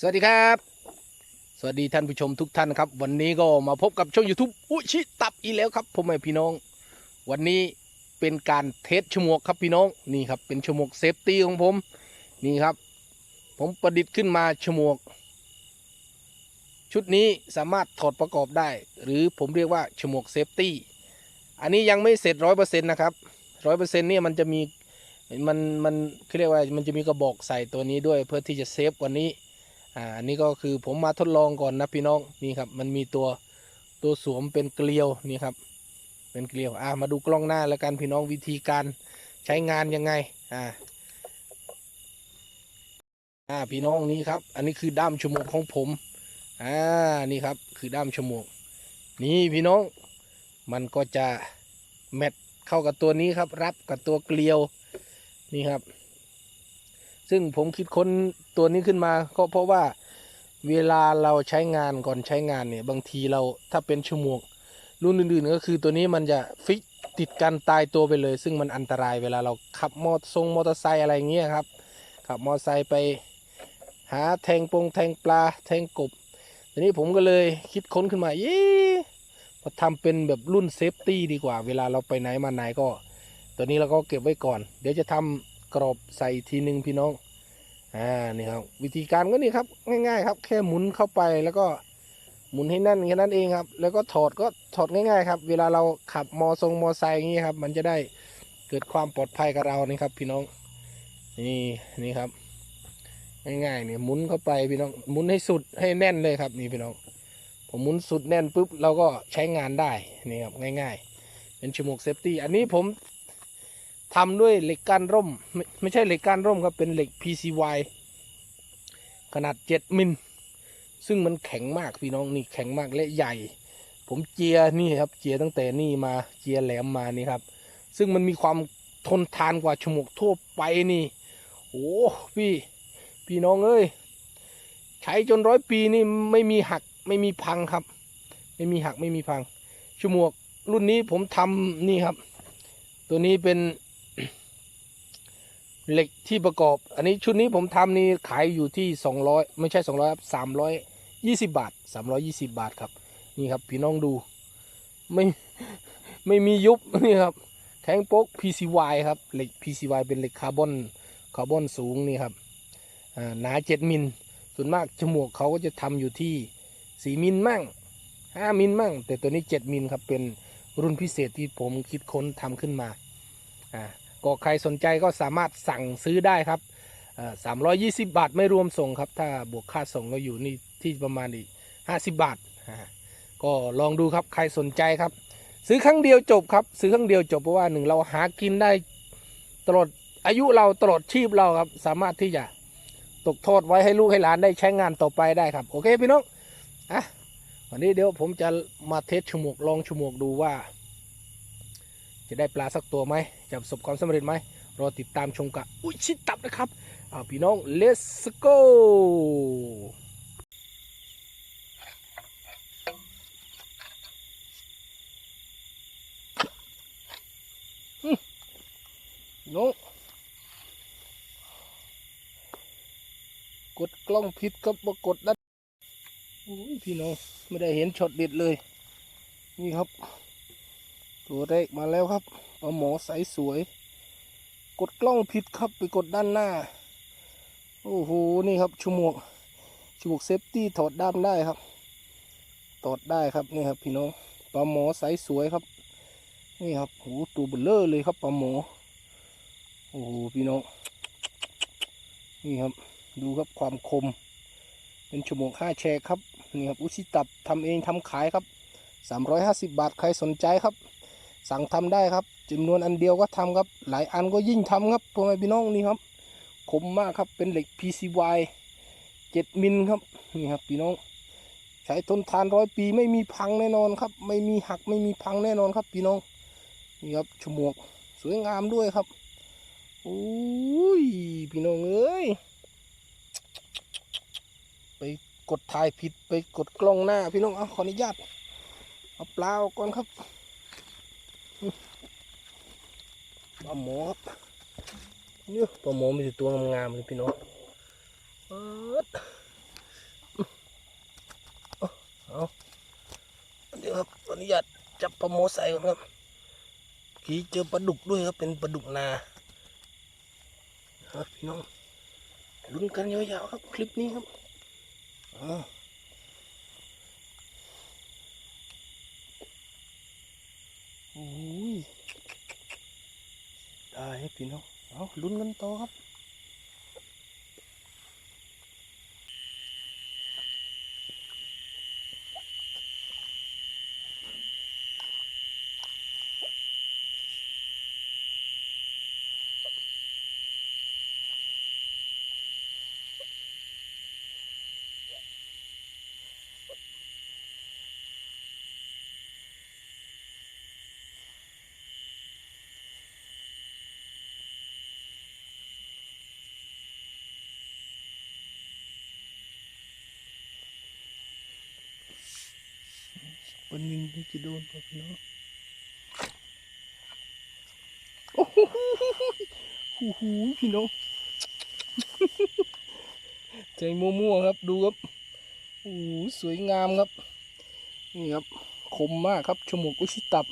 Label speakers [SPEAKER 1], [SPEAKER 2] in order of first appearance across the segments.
[SPEAKER 1] สวัสดีครับ สวัสดีท่านผู้ชมทุกท่านครับ วันนี้ก็มาพบกับช่อง YouTube อุชิตับอีแล้วครับผมแม่พี่น้อง วันนี้เป็นการเทสชั่วโมงครับพี่น้องนี่ครับเป็นชั่วโมงเซฟตี้ของผมนี่ครับ ผมประดิษฐ์ขึ้นมาชั่วโมงชุดนี้สามารถถอดประกอบได้ หรือผมเรียกว่าชั่วโมงเซฟตี้อันนี้ยังไม่เสร็จร้อยเปอร์เซ็นต์นะครับร้อยเปอร์เซ็นต์เนี่ยมันจะมีมันมันเรียกว่ามันจะมีกระบอกใส่ตัวนี้ด้วยเพื่อที่จะเซฟกว่านี้ อ่าอันนี้ก็คือผมมาทดลองก่อนนะพี่น้องนี่ครับมันมีตัวตัวสวมเป็นเกลียวนี่ครับเป็นเกลียวอ่ามาดูกล้องหน้าแล้วกันพี่น้องวิธีการใช้งานยังไงอ่าอ่าพี่น้องนี่ครับ อันนี้คือด้ามชั่วโมงของผมอ่านี่ครับคือด้ามชั่วโมงนี่พี่น้องมันก็จะแมทเข้ากับตัวนี้ครับ รับกับตัวเกลียวนี่ครับ ซึ่งผมคิดค้นตัวนี้ขึ้นมาก็เพราะว่าเวลาเราใช้งานก่อนใช้งานเนี่ย บางทีเราถ้าเป็นชั่วโมงรุ่นอื่นๆก็คือตัวนี้มันจะฟิกติดกันตายตัวไปเลย ซึ่งมันอันตรายเวลาเราขับมอเตอร์ทรงมอเตอร์ไซค์อะไรเงี้ยครับ ขับมอเตอร์ไซค์ไปหาแทงปงแทงปลาแทงกบทีนี้ผมก็เลยคิดค้นขึ้นมาเย้มาทำเป็นแบบรุ่นเซฟตี้ดีกว่า เวลาเราไปไหนมาไหนก็ ตัวนี้เราก็เก็บไว้ก่อน เดี๋ยวจะทำกรอบใส่ทีหนึ่งพี่น้อง อ่านี่ครับวิธีการก็นี่ครับ ง่าย ๆ ครับ แค่หมุนเข้าไปแล้วก็หมุนให้แน่นแค่นั้นเองครับ แล้วก็ถอดก็ถอดง่ายๆครับ เวลาเราขับมอทรงมอไซค์อย่างนี้ครับ มันจะได้เกิดความปลอดภัยกับเรานี่ครับ พี่น้องนี่นี่ครับ ง่ายๆเนี่ยหมุนเข้าไปพี่น้องหมุนให้สุดให้แน่นเลยครับ นี่พี่น้องผมหมุนสุดแน่นปุ๊บเราก็ใช้งานได้นี่ครับง่าย ๆ เป็นชั่วโมงเซฟตี้อันนี้ผม ทำด้วยเหล็กก้านร่มไม่ไม่ใช่เหล็กก้านร่มครับเป็นเหล็ก PCY ขนาด 7 มิล ซึ่งมันแข็งมากพี่น้องนี่แข็งมากและใหญ่ ผมเจียนี่ครับเจียตั้งแต่นี่มาเจียแหลมมานี่ครับ ซึ่งมันมีความทนทานกว่าฉมวกทั่วไปนี่โอ้พี่พี่น้องเอ้ยใช้จนร้อยปีนี่ไม่มีหักไม่มีพังครับ ไม่มีหักไม่มีพังฉมวกรุ่นนี้ผมทำนี่ครับ ตัวนี้เป็น เหล็กที่ประกอบ อันนี้ชุดนี้ผมทำนี่ขายอยู่ที่สองร้อยไม่ใช่สองร้อยครับสามร้อยยี่สิบาทสามร้อยี่สิบาทครับ นี่ครับพี่น้องดู ไม่ไม่มียุบนี่ครับแทงโป๊ก PCY ครับเหล็ก PCY เป็นเหล็กคาร์บอนคาร์บอนสูงนี่ครับหนาเจ็ดมิล ส่วนมากจมูกเขาก็จะทำอยู่ที่สี่มิลมั่งห้ามิลมั่ง แต่ตัวนี้เจ็ดมิลครับเป็นรุ่นพิเศษที่ผมคิดค้นทำขึ้นมาอ่า ก็ใครสนใจก็สามารถสั่งซื้อได้ครับสามร้อยยี่สิบาทไม่รวมส่งครับ ถ้าบวกค่าส่งก็อยู่นี่ที่ประมาณอีกห้าสิบบาท ก็ลองดูครับใครสนใจครับ ซื้อครั้งเดียวจบครับ ซื้อครั้งเดียวจบเพราะว่าหนึ่งเราหากินได้ตลอดอายุเราตลอดชีพเราครับ สามารถที่จะตกทอดไว้ให้ลูกให้หลานได้ใช้งานต่อไปได้ครับ โอเคพี่น้องอะวันนี้เดี๋ยวผมจะมาเทสชั่วโมงลองชั่วโมงดูว่า จะได้ปลาสักตัวไหมจะประสบความสำเร็จไหมรอติดตามชมกับอุยชิดตับนะครับเอาพี่น้อง let's go น้องกดกล้องผิดกับปรากฏนั้นโอ้ยพี่น้อง ไม่ได้เห็นช็อตเด็ดเลย นี่ครับ ตัวแรกมาแล้วครับเอาหมอใสสวย กดกล้องผิดครับไปกดด้านหน้า โอ้โห นี่ครับชั่วโมชั่วโมเซฟตี้ถอดด้ามได้ครับ ถอดได้ครับนี่ครับพี่น้องปลาหมอใสสวยครับ นี่ครับโอ้โหตัวเบลเลอร์เลยครับปลาหมอ โอ้โหพี่น้อง นี่ครับดูครับความคม เป็นชั่วโมงค่าแชร์ครับ นี่ครับ อุชิตับทำเองทำขายครับ 350 บาท ใครสนใจครับ สั่งทำได้ครับจำนวนอันเดียวก็ทำครับ หลายอันก็ยิ่งทำครับพ่อแม่พี่น้องนี่ครับคมมากครับเป็นเหล็ก PCY 7มิลครับนี่ครับพี่น้อง ใช้ทนทานร้อยปีไม่มีพังแน่นอนครับ ไม่มีหักไม่มีพังแน่นอนครับพี่น้องนี่ครับฉมวกสวยงามด้วยครับโอ้ยพี่น้องเอ้ยไปกดถ่ายผิดไปกดกล้องหน้า พี่น้องเอาขออนุญาตเอาเปล่าก่อนครับ ปลาหมอเนี่ยปลาหมอมีตัวงามๆเลยพี่น้องเอาเดี๋ยวครับอนุญาตจับปลาหมอใส่ก่อนครับขี่เจอปลาดุกด้วยครับเป็นปลาดุกนาครับพี่น้องลุ้นกันยาวๆครับคลิปนี้ครับอ๋อโอ้ย ได้ครับพี่น้องเอาลุ้นกันต่อครับ ปนินที่จะโดนครับพี่น้องโอ้โหโอ้โหพี่น้องใจมั่วๆครับดูครับโอ้สวยงามครับ นี่ครับคมมากครับชมกอุชิตับ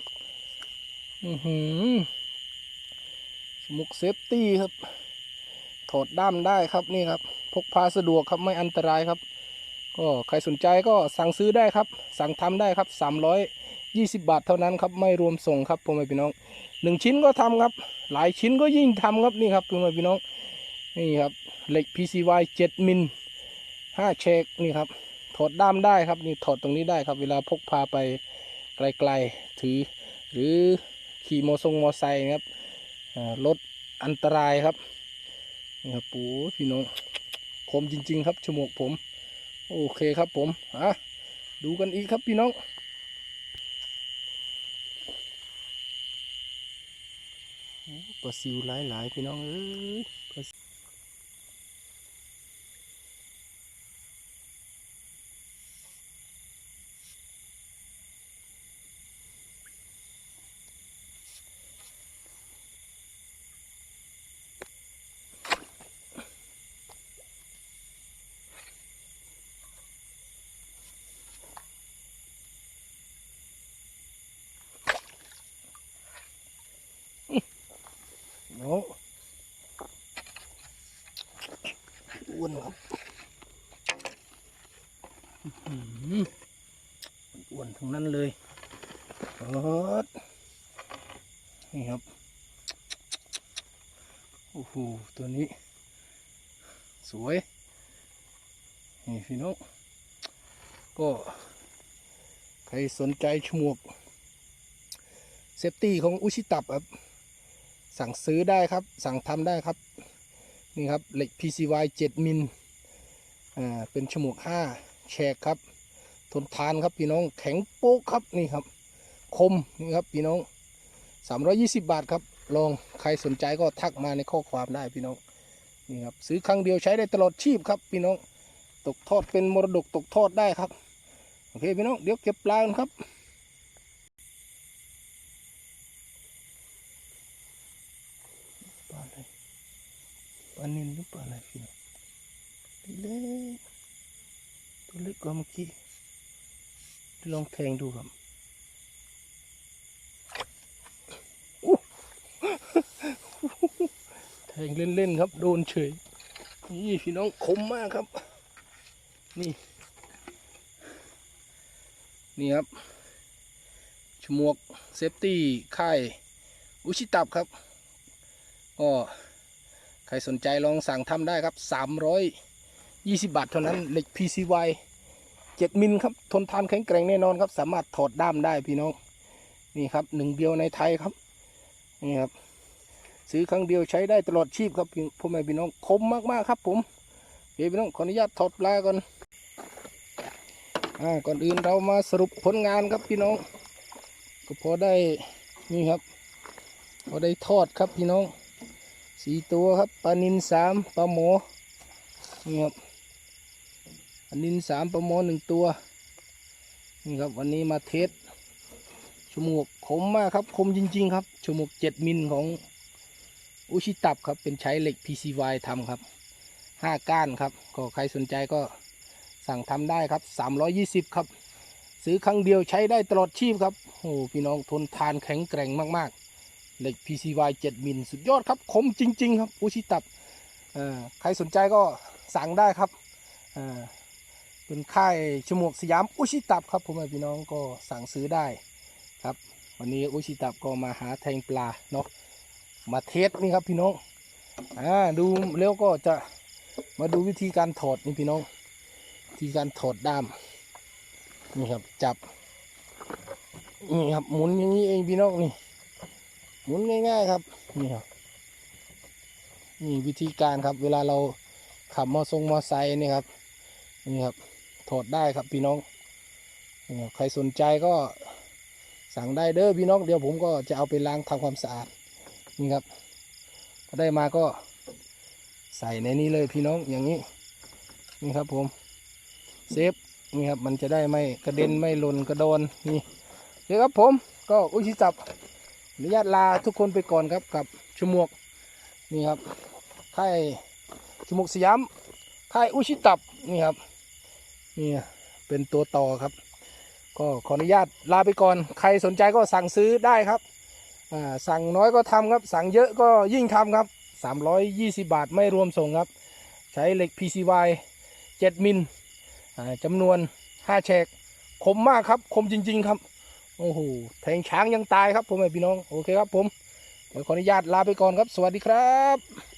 [SPEAKER 1] อือหือชมกเซฟตี้ครับ ถอดด้ามได้ครับนี่ครับ พกพาสะดวกครับไม่อันตรายครับ ก็ใครสนใจก็สั่งซื้อได้ครับ สั่งทำได้ครับ 320 บาทเท่านั้นครับ ไม่รวมส่งครับพ่อแม่พี่น้องหนึ่งชิ้นก็ทำครับ หลายชิ้นก็ยิ่งทำครับนี่ครับพ่อแม่พี่น้องนี่ครับเหล็ก PCY 7มิล5เชกนี่ครับถอดด้ามได้ครับนี่ถอดตรงนี้ได้ครับ เวลาพกพาไปไกลๆถือ หรือขี่มอทรงมอไซค์ครับอ่าลดอันตรายครับนี่ครับปูพี่น้องคมจริง ๆ ครับฉมวกผม โอเคครับผมอะดูกันอีกครับพี่น้องปลาซิวหลายๆพี่น้องเอ้ย ปลาซิวน้องอ้วนครับอื้อหืออ้วนทั้งนั้นเลยเอิดนี่ครับ โอ้โห ตัวนี้ สวย นี่พี่น้อง ก็ ใครสนใจฉมวก เซฟตี้ของอุชิตับครับ สั่งซื้อได้ครับ สั่งทำได้ครับ นี่ครับเหล็ก PCY 7มิลอ่าเป็นฉมวก5แฉกครับ ทนทานครับพี่น้องแข็งโป๊กครับนี่ครับ คมนี่ครับพี่น้อง 320 บาทครับ ลองใครสนใจก็ทักมาในข้อความได้พี่น้องนี่ครับซื้อครั้งเดียวใช้ได้ตลอดชีพครับพี่น้องตกทอดเป็นมรดกตกทอดได้ครับโอเคพี่น้องเดี๋ยวเก็บปลาครับ ปลาอะไร ปลานินหรือปล่าอะไรพี่น้องเล็กตัวเล็กกว่าเมื่อกี้ลองแทงดูครับแทงเล่นๆครับ โดนเฉยนี่พี่น้องคมมากครับ นี่ นี่ครับชมวกเซฟตี้ค่ายอุชิตับครับก็ ใครสนใจลองสั่งทำได้ครับ 320 บาทเท่านั้นเหล็ก PCY 7 มิลครับ ทนทานแข็งแกร่งแน่นอนครับ สามารถถอดด้ามได้พี่น้อง นี่ครับหนึ่งเดียวในไทยครับ นี่ครับ ซื้อครั้งเดียวใช้ได้ตลอดชีพครับพี่พ่อแม่พี่น้องคมมากๆครับ ผมเดี๋ยวพี่น้องขออนุญาตถอดปลาก่อนอ่าก่อนอื่นเรามาสรุปผลงานครับพี่น้อง ก็พอได้นี่ครับพอได้ทอดครับพี่น้อง สี่ตัวครับปลานินสามปลาหมอนี่ครับปลานินสามปลาหมอหนึ่งตัวนี่ครับวันนี้มาเทสชมวกคมมากครับคมจริง ๆ ครับชมวกเจ็ดมิลของอุชิตับครับเป็นใช้เหล็ก PCY ทำครับห้าก้านครับก็ใครสนใจก็สั่งทำได้ครับสามร้อยยี่สิบครับซื้อครั้งเดียวใช้ได้ตลอดชีพครับโอ้พี่น้องทนทานแข็งแกร่งมากๆ เหล็ก PCY 7มิลสุดยอดครับ คมจริง ๆ ครับอุชิตับใครสนใจก็สั่งได้ครับเป็นค่ายฉมวกสยามอุชิตับครับผมพี่น้องก็สั่งซื้อได้ครับ วันนี้อุชิตับก็มาหาแทงปลาเนาะมาเทสนี่ครับพี่น้องอ่าดูแล้วก็จะมาดูวิธีการถอดนี่พี่น้องวิธีการถอดด้ามนี่ครับจับนี่ครับหมุนอย่างนี้เองพี่น้องนี่ หมุนง่าย ๆ ครับ นี่ครับนี่วิธีการครับ เวลาเราขับมอทรงมอไซค์นี่ครับนี่ครับถอดได้ครับพี่น้องใครสนใจก็สั่งได้เด้อพี่น้องเดี๋ยวผมก็จะเอาไปล้างทำความสะอาดนี่ครับพอได้มาก็ใส่ในนี้เลยพี่น้องอย่างนี้นี่ครับผมเซฟนี่ครับมันจะได้ไม่กระเด็นไม่หล่นกระโดนนี่เดี๋ยวครับผมก็อุชิตับ อนุญาตลาทุกคนไปก่อนครับกับชุมวกนี่ครับค่ายชุมวกสยามค่ายอุชิตับนี่ครับนี่เป็นตัวต่อครับ ก็ขออนุญาตลาไปก่อน ใครสนใจก็สั่งซื้อได้ครับสั่งน้อยก็ทำครับ สั่งเยอะก็ยิ่งทำครับ 320 บาทไม่รวมส่งครับ ใช้เหล็ก PCY 7มิลจำนวนห้าแฉกคมมากครับ คมจริง ๆ ครับ โอ้โหแทงช้างยังตายครับผมไอพี่น้องโอเคครับผมเดี๋ยวขออนุญาตลาไปก่อนครับ สวัสดีครับ